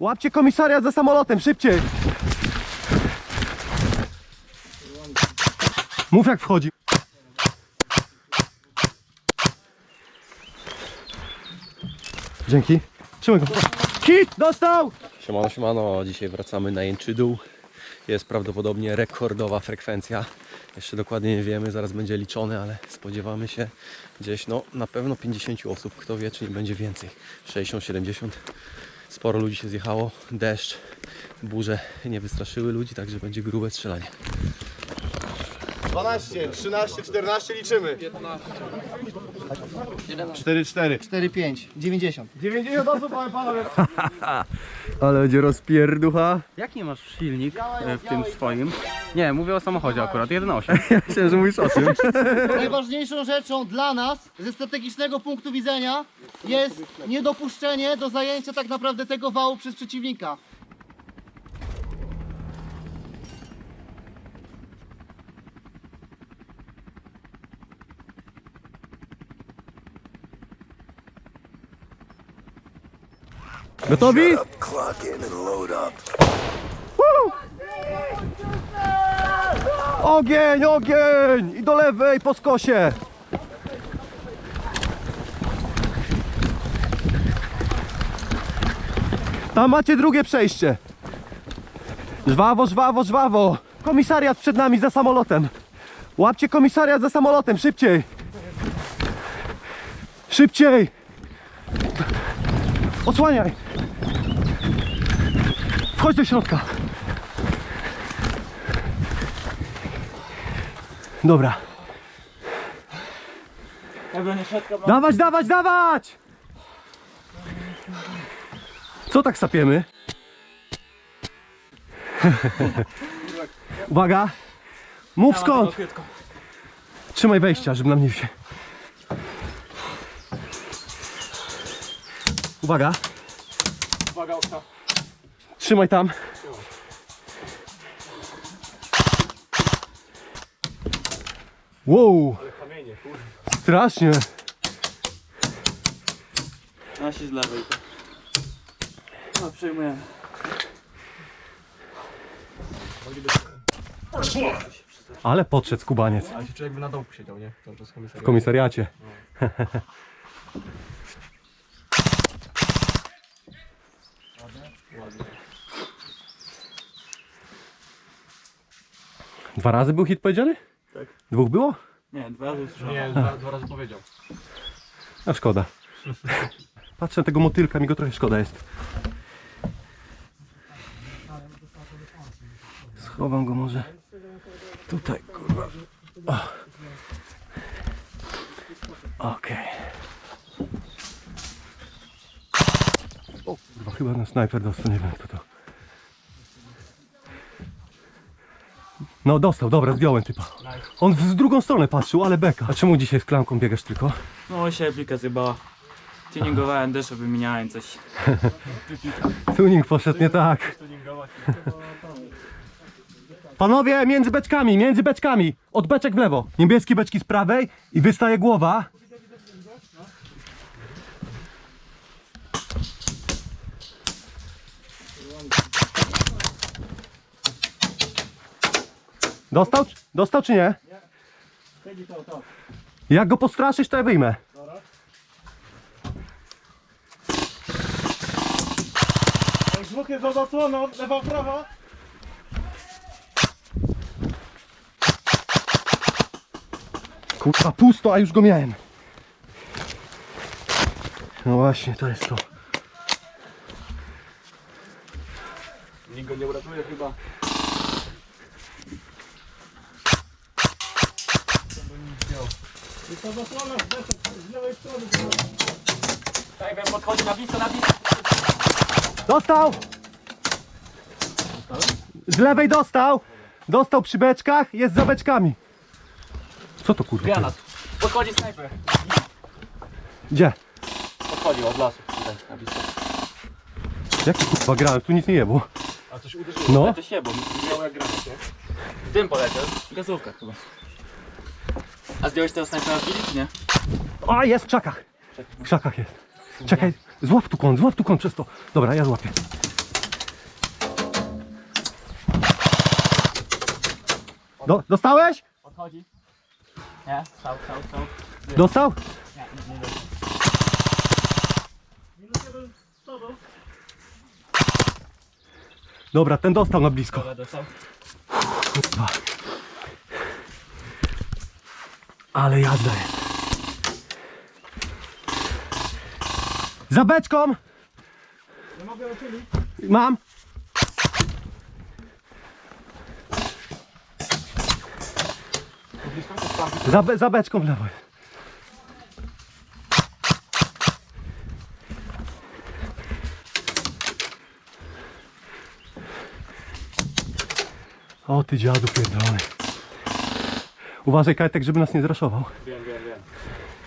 Łapcie komisariat za samolotem, szybciej! Mów jak wchodzi. Dzięki. Trzymaj go. Hit! Dostał! Siemano, siemano, dzisiaj wracamy na Jęczydół. Jest prawdopodobnie rekordowa frekwencja. Jeszcze dokładnie nie wiemy, zaraz będzie liczone, ale spodziewamy się gdzieś, no na pewno 50 osób, kto wie, czy nie będzie więcej. 60, 70. Sporo ludzi się zjechało, deszcz, burze nie wystraszyły ludzi, także będzie grube strzelanie. 12, 13, 14 liczymy. 4, 4. 4, 5, 90. 90 osób, panowie. Ale będzie rozpierducha. Jak nie masz silnik e, w tym swoim? Nie, mówię o samochodzie akurat, 1.8. Myślałem, że mówisz o tym. Najważniejszą rzeczą dla nas ze strategicznego punktu widzenia jest niedopuszczenie do zajęcia tak naprawdę tego wału przez przeciwnika. Gotowi? Woo! Ogień, ogień! I do lewej po skosie. Tam macie drugie przejście. Żwawo, żwawo, żwawo. Komisariat przed nami za samolotem. Łapcie komisariat za samolotem, szybciej. Szybciej. Odsłaniaj. Wchodź do środka. Dobra. Dawać, dawać, dawać! Co tak sapiemy? Uwaga. Mów skąd. Trzymaj wejścia, żeby nam nie się. Uwaga. Trzymaj tam. Wow. Strasznie. Nasi z lewej. No. Ale podszedł skubaniec Ale się człowiek by na dołku siedział, nie? Cały czas komisariat. w komisariacie. Dwa razy był hit powiedziany? Tak. Dwóch było? Nie, dwa razy usłyszałem. Nie, dwa, dwa razy powiedział. A szkoda. Patrzę na tego motylka, mi go trochę szkoda jest. Schowam go może tutaj, kurwa. O. Okej. O kurwa, chyba na snajper dostał, nie wiem kto to. No dostał, dobra, zdjąłem typa. On w z drugą stronę patrzył, ale beka. A czemu dzisiaj z klamką biegasz tylko? No się aplika zjebała. Tuningowałem desze, wymieniałem coś. Tuning poszedł nie tak. Panowie, między beczkami, między beczkami. Od beczek w lewo. Niebieskie beczki z prawej i wystaje głowa. Dostał? Dostał czy nie? Jak go postraszysz, to ja wyjmę. Dwóch jest za zasłoną, lewa, prawa. Kurwa, pusto, a już go miałem. No właśnie, to jest to. Nikt go nie uratuje chyba. I ta zasłona z desek, z lewej strony. Tak, wiem, podchodzi na blisko, na blisko. Dostał! Z lewej dostał! Dostał przy beczkach, jest za beczkami. Co to kurwa? Granat. Podchodzi snajper. Gdzie? Podchodzi od lasu. Tutaj, na blisko. Jaki kurwa granat? Tu nic nie jebło. A coś uderzyło. No, To się, bo Miał jak granat, nie? dym poleciał. Gazówka chyba. A zdjąłeś teraz snajpera z nie? A, jest w krzakach. W krzakach jest. Czekaj, złap tu kąt, złap tu kąt przez to. Dobra, ja złapię. Do, dostałeś? Odchodzi. Nie, stał, stał, stał. Dostał? Nie, nie dostał. Dobra, ten dostał na blisko. Dobra, dostał. Ale jazda jest. Za beczką! Mam. Za, be, za beczką w lewo. O ty dziadu pierdolony. Uważaj Kajtek, żeby nas nie zraszował. Wiem, wiem, wiem.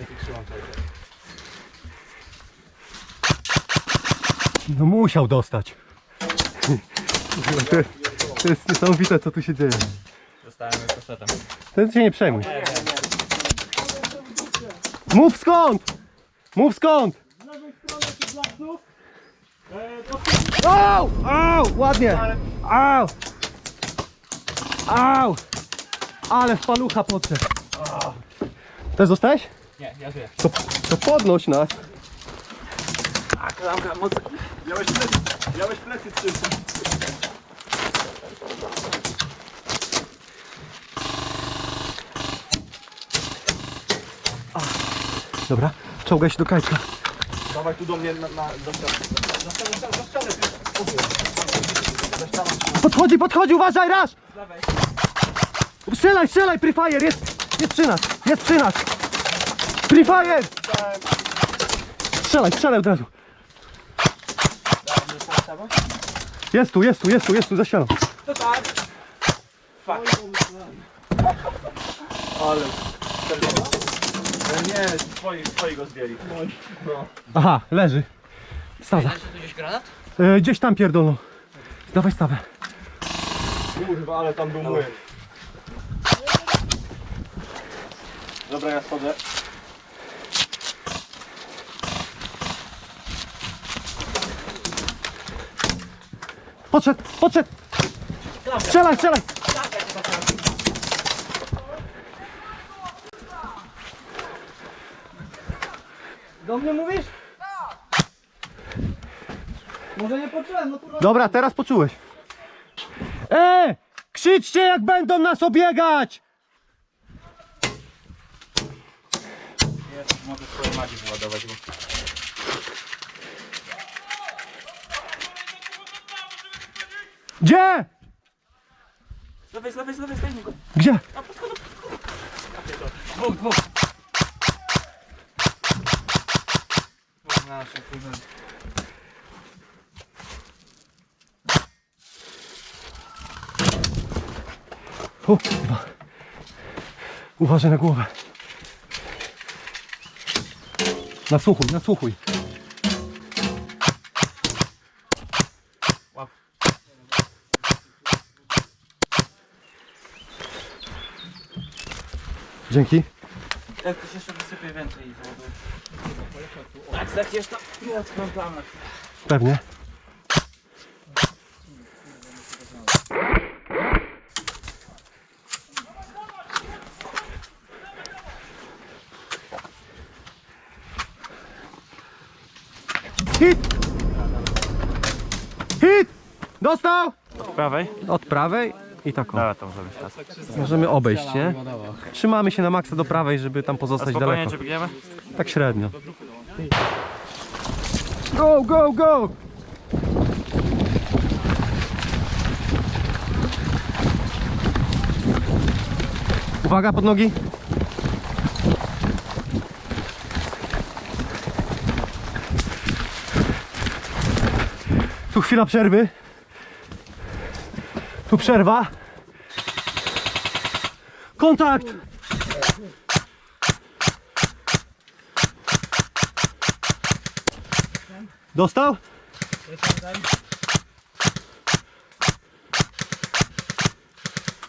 Nie tu trzymam cały czas. No musiał dostać. To, to jest niesamowite co tu się dzieje. Dostałem już koszetem. Ten się nie przejmuj. Mów skąd! Mów skąd! Z lewej strony tych blasków. E, to Au! Au! Ładnie! Au! Au! Ale w palucha podszedł. Też zostałeś? Nie, ja wiem. To, to podnoś nas. A, klamka mocno. miałeś plecy, miałeś plecy trzymać. Dobra, czołgaj się do Kajtka. Dawaj tu do mnie na, na, do ściany. Ty. Obój. Za ścianą. Podchodzi, podchodzi, uważaj, rasz! Strzelaj, strzelaj, Free Fire, jest, jest przy nas, jest przy nas! Free Fire! Strzelaj, strzelaj od razu. Jest tu, jest tu, jest tu, jest tu, za ścianą. Ale... E, Nie, twoi, twoi go zdjęli. Aha, leży. Stawa. tu gdzieś granat? E, gdzieś tam pierdolą. Dawaj stawę. Kurwa, ale tam był młyn. Dobra, ja schodzę. Podszedł, podszedł! Strzelaj, strzelaj! Do mnie mówisz? Może nie poczułem, no kurwa. Dobra, teraz poczułeś. E! Krzyczcie jak będą nas obiegać! Mogę swoje magii wyładować, bo... Gdzie? Lewej, z lewej, z lewej, zdejmij go. Gdzie? Dwóch, dwóch. Dwóch na naszym kurwa. O, kurwa. Uważaj na głowę. Nasłuchuj, nasłuchuj. Dzięki. Jak ktoś jeszcze wysypie więcej i załaduje. Tak, zechciesz to? Ja plan na chwilę. Pewnie. Hit! Hit! Dostał! Od prawej? Od prawej i taką. Dobra, możemy teraz. Możemy obejść, nie? Trzymamy się na maksa do prawej, żeby tam A pozostać spokojnie, daleko. czy biegniemy? Tak średnio. Go, go, go! Uwaga, pod nogi. Tu chwila przerwy. Przerwa. Kontakt! Dostał?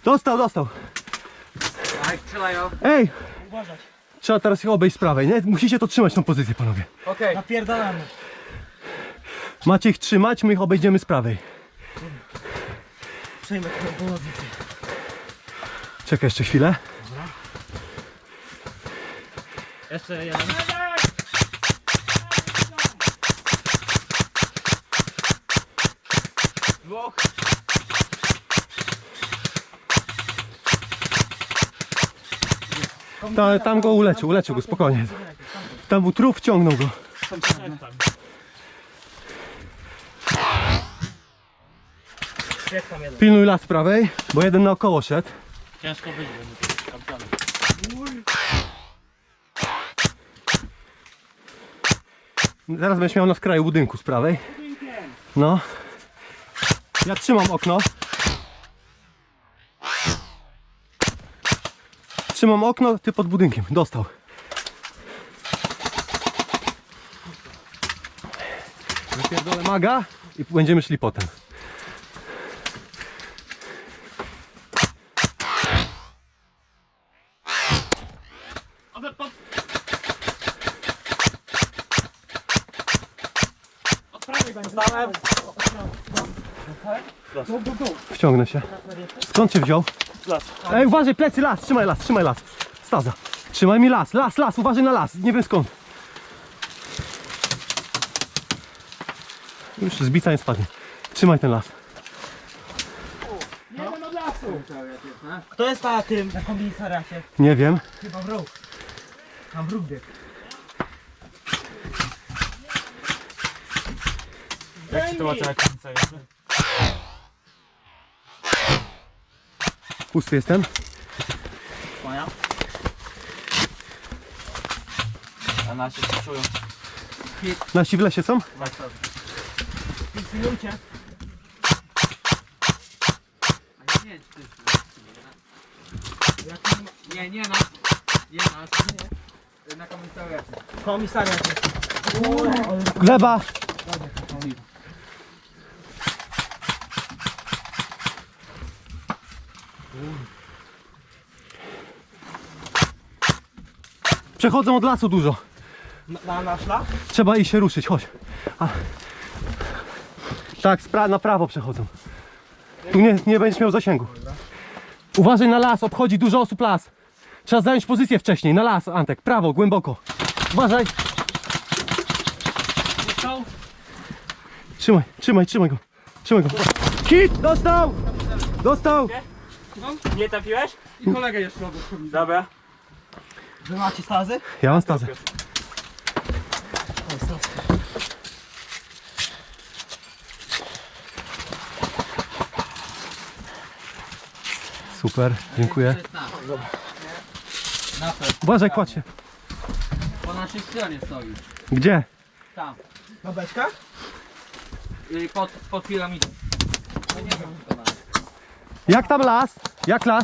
Dostał, dostał. Tak, strzelają. Ej! Trzeba teraz ich obejść z prawej, nie? Musicie to trzymać tą pozycję, panowie. Okej. Napierdalamy. Macie ich trzymać, my ich obejdziemy z prawej. Przejmę twoją pozycję. Czekaj jeszcze chwilę. Jeszcze jeden. Dwóch. Ta, tam go uleczył, uleczył go, spokojnie. Tam był trup, wciągnął go. Jak tam jeden? Pilnuj las prawej, bo jeden naokoło szedł. Ciężko wyjść, będzie. Zaraz będziesz miał na skraju budynku z prawej. No. Ja trzymam okno. Trzymam okno, ty pod budynkiem. Dostał. Wypierdolę maga i będziemy szli potem. Wciągnę się. Skąd cię wziął? Ej, uważaj, plecy, las, trzymaj las, trzymaj las. Staza. Trzymaj mi las, las, las, uważaj na las, nie wiem skąd. Już zbica nie spadnie. Trzymaj ten las. Kto jest na tym, na komisariacie? Nie wiem. Chyba wróg. Tam wróg biegł. Jak sytuacja na komisariacie? Pusty jestem. Moja. A nasi się czują. Nasi w lesie są? Pilnujcie. Nie, nie nas. Nie nas. Nie. Na komisariacie. Komisariat. Gleba! Przechodzą od lasu dużo. Na, na nasz las? Trzeba i się ruszyć, chodź. A. Tak, na prawo przechodzą. Tu nie, nie będziesz miał zasięgu. Uważaj na las, obchodzi dużo osób las. Trzeba zająć pozycję wcześniej, na las, Antek, prawo, głęboko. Uważaj. Trzymaj, trzymaj, trzymaj go. Trzymaj go. Hit! Dostał! Dostał! Nie trafiłeś? I kolegę jeszcze obok Dobra. Wy macie stazy? Ja mam stazę. Super, dziękuję. Na pewno. Uważaj, kładź się. Po naszej stronie stoi. Gdzie? Tam. Na beczkach? Y, Pod, pod piramidą. No nie wiem, to nas. Jak tam las? Jak las?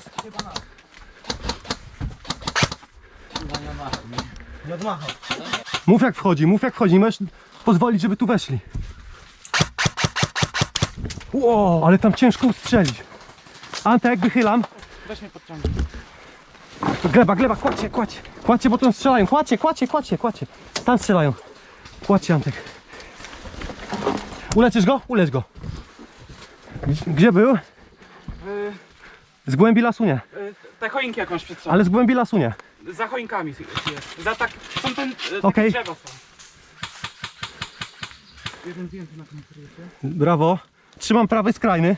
Chyba nie ma. Nie odmachał. Mów jak wchodzi, mów jak wchodzi. Możesz pozwolić, żeby tu weszli. Ło, ale tam ciężko ustrzelić. Antek, wychylam. Weź mnie podciągnij. Gleba, gleba, kładźcie, kładźcie. Kładźcie, bo tam strzelają. Kładźcie, kładźcie, kładźcie, kładźcie. Tam strzelają. Kładźcie, Antek. Uleczysz go? Ulecz go. Gdzie był? Z głębi lasu nie. Te choinki jakąś przetrzymać. Ale z głębi lasu nie. Za choinkami jest. Za tak. Są ten. e, Okej. Są. Jeden zdjęty na komisariacie. Brawo. Trzymam prawy skrajny.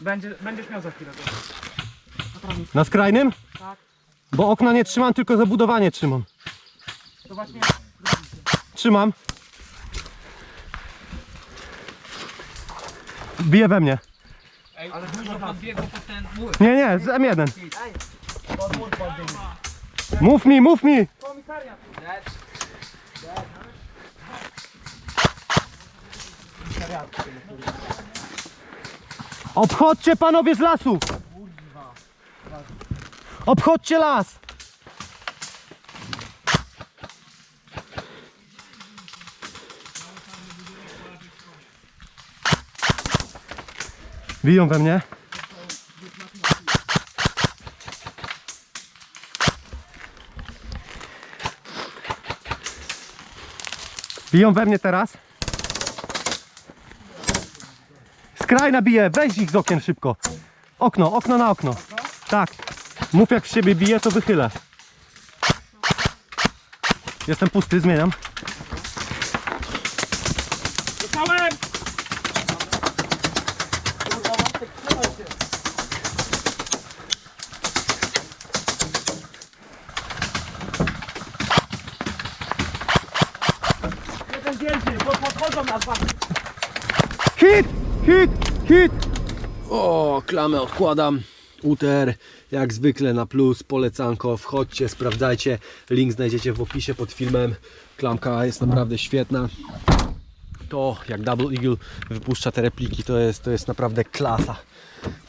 Będzie, będziesz miał za chwilę. Na skrajnym? Tak. Bo okna nie trzymam, tylko zabudowanie trzymam. To właśnie. Trzymam. Bije we mnie. Ale dużo podbiegło pod ten mur. Nie, nie, z M1. Mów mi, mów mi. Obchodźcie panowie z lasu. Obchodźcie las. Biją we mnie. Biją we mnie teraz. Kraj nabije, weź ich z okien szybko. Okno, okno na okno. Tak. Mów jak w siebie bije, to wychylę. Jestem pusty, zmieniam. Dostałem! Podchodzą nas wam. Hit! Hit! Hit! O, klamę odkładam. Uter, jak zwykle na plus, polecanko, wchodźcie, sprawdzajcie. Link znajdziecie w opisie pod filmem. Klamka jest naprawdę świetna. To jak Double Eagle wypuszcza te repliki, to jest, to jest naprawdę klasa.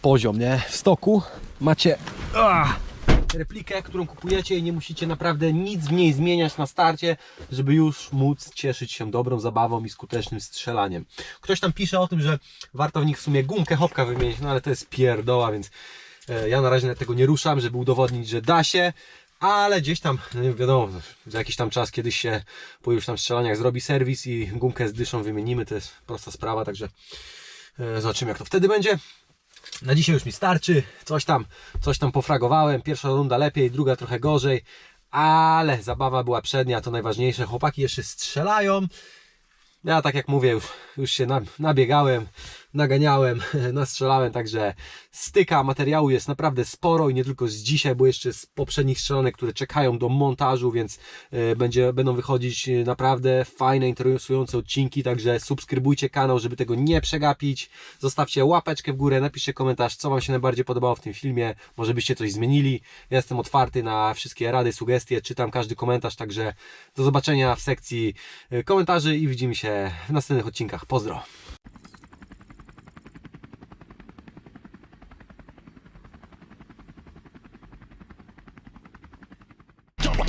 Poziom, nie? W stoku macie replikę, którą kupujecie i nie musicie naprawdę nic w niej zmieniać na starcie, żeby już móc cieszyć się dobrą zabawą i skutecznym strzelaniem. Ktoś tam pisze o tym, że warto w nich w sumie gumkę hopka wymienić, no ale to jest pierdoła, więc e, ja na razie tego nie ruszam, żeby udowodnić, że da się. Ale gdzieś tam, wiadomo, za jakiś tam czas kiedyś się po już tam strzelaniach zrobi serwis i gumkę z dyszą wymienimy. To jest prosta sprawa, także e, zobaczymy jak to wtedy będzie. Na dzisiaj już mi starczy. Coś tam, coś tam pofragowałem. Pierwsza runda lepiej, druga trochę gorzej. Ale zabawa była przednia, to najważniejsze. Chłopaki jeszcze strzelają. Ja tak jak mówię, już, już się na- nabiegałem, naganiałem, nastrzelałem, także styka materiału jest naprawdę sporo i nie tylko z dzisiaj, bo jeszcze z poprzednich strzelanek, które czekają do montażu, więc e, będzie, będą wychodzić e, naprawdę fajne, interesujące odcinki, także subskrybujcie kanał, żeby tego nie przegapić. Zostawcie łapeczkę w górę, napiszcie komentarz, co Wam się najbardziej podobało w tym filmie, może byście coś zmienili. Ja jestem otwarty na wszystkie rady, sugestie, czytam każdy komentarz, także do zobaczenia w sekcji e, komentarzy i widzimy się w następnych odcinkach. Pozdro!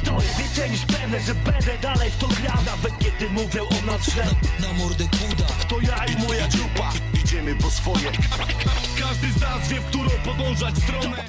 To jest pewne, że będę dalej w to grał Nawet kiedy mówię o nas Na mordę kuda. To ja i moja grupa. Idziemy po swoje. Każdy z nas wie, w którą podążać stronę